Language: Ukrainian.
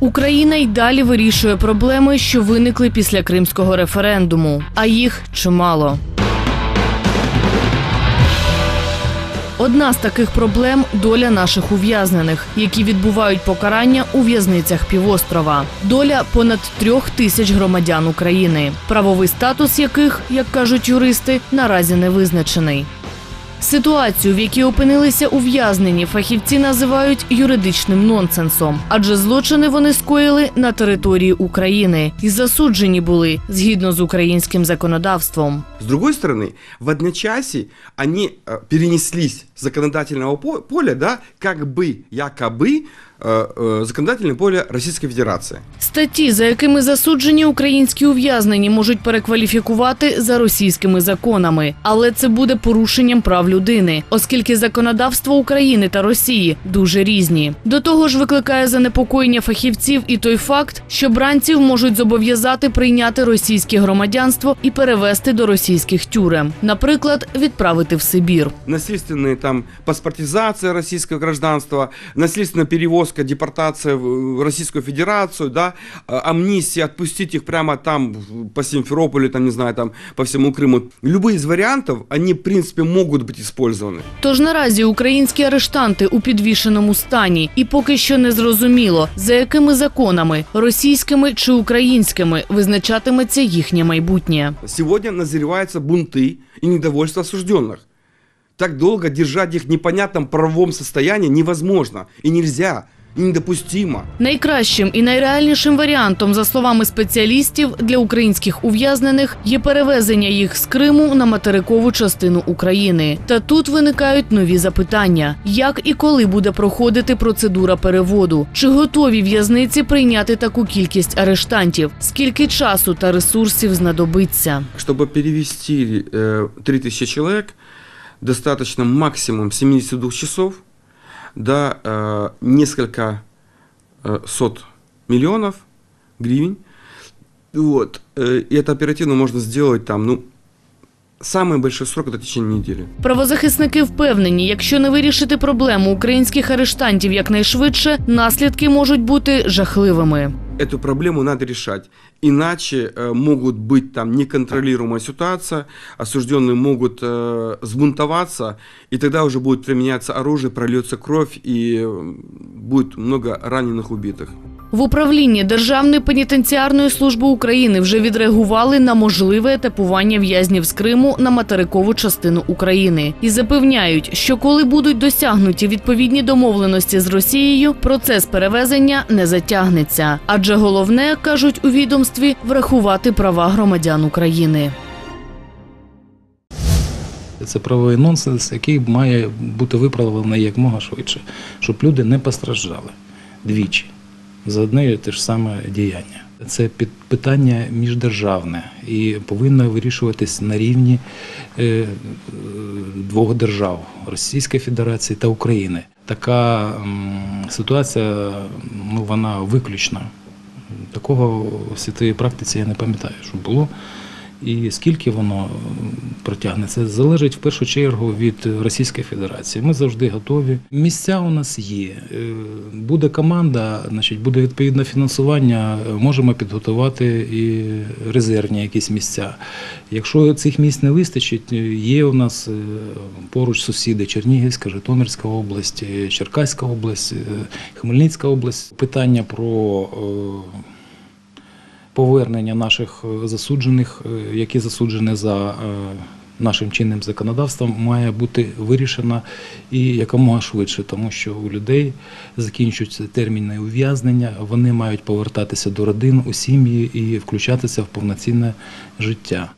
Україна й далі вирішує проблеми, що виникли після кримського референдуму, а їх чимало. Одна з таких проблем доля наших ув'язнених, які відбувають покарання у в'язницях півострова. Доля понад трьох тисяч громадян України, правовий статус яких, як кажуть юристи, наразі не визначений. Ситуацію, в якій опинилися ув'язнені, фахівці називають юридичним нонсенсом, адже злочини вони скоїли на території України і засуджені були згідно з українським законодавством. З другої сторони, в одночасі вони э, перенеслись законодательного по- поля, да, как бы, якобы, э, э, законодательное поле Российской Федерации. Статті, за якими засуджені українські ув'язнені, можуть перекваліфікувати за російськими законами, але це буде порушенням прав людини, оскільки законодавство України та Росії дуже різні. До того ж, викликає занепокоєння фахівців і той факт, що бранців можуть зобов'язати прийняти російське громадянство і перевести до російських тюрем, наприклад, відправити в Сибір. Насильственная там паспортизация российского гражданства, насильственная перевозка, депортация в Российскую Федерацию, да, э, амнистия, отпустить их прямо там в- по Симферополю, там, не знаю, там, по всему Крыму. Любые из вариантов, они, в принципе, могут быть использованы. Тож наразі українські арештанти у підвішеному стані, і поки що не зрозуміло, за якими законами російськими чи українськими визначатиметься їхнє майбутнє. Сегодня назреваются бунты и недовольство осужденных. Так долго держать их в непонятном правовом состоянии невозможно и нельзя, недопустимо. Найкращим і найреальнішим варіантом, за словами спеціалістів, для українських ув'язнених є перевезення їх з Криму на материкову частину України. Та тут виникають нові запитання: як і коли буде проходити процедура переводу? Чи готові в'язниці прийняти таку кількість арештантів? Скільки часу та ресурсів знадобиться? Чтобы перевести э, 3000 человек, достаточно максимум 72 часов, да, э, несколько э, сот миллионов гривен. Вот. э, и это оперативно можно сделать там, ну, самый большой срок это в течение недели. Правозахисники впевнені, якщо не вирішити проблему українських арештантів якнайшвидше, наслідки можуть бути жахливими. Эту проблему надо решать. Иначе э, могут быть там неконтролируемая ситуация, осужденные могут э, сбунтоваться, и тогда уже будет применяться оружие, прольется кровь, и будет много раненых, убитых. В управлінні Державної пенітенціарної служби України вже відреагували на можливе етапування в'язнів з Криму на материкову частину України і запевняють, що коли будуть досягнуті відповідні домовленості з Росією, процес перевезення не затягнеться. Адже головне кажуть у відомстві врахувати права громадян України. Це правовий нонсенс, який має бути виправлений якмога швидше, щоб люди не постраждали двічі за одне і те ж саме діяння. Це питання міждержавне і повинно вирішуватись на рівні е, е, двох держав Російської Федерації та України. Така ситуація, ну вона виключна. Такого в світовій практиці я не пам'ятаю, що було. І скільки воно протягне, це залежить в першу чергу від Російської Федерації. Ми завжди готові. Місця у нас є. Е, Буде команда, значить, буде відповідне фінансування. е, Можемо підготувати і резервні якісь місця. Якщо цих місць не вистачить, е, є у нас поруч сусіди Чернігівська, Житомирська область, Черкаська область, Хмельницька область. Питання про повернення наших е, засуджених, е, які засуджені за е, нашим чинним законодавством, має бути вирішена і якомога швидше, тому що у людей закінчуються терміни ув'язнення, вони мають повертатися до родин, у сім'ї і включатися в повноцінне життя.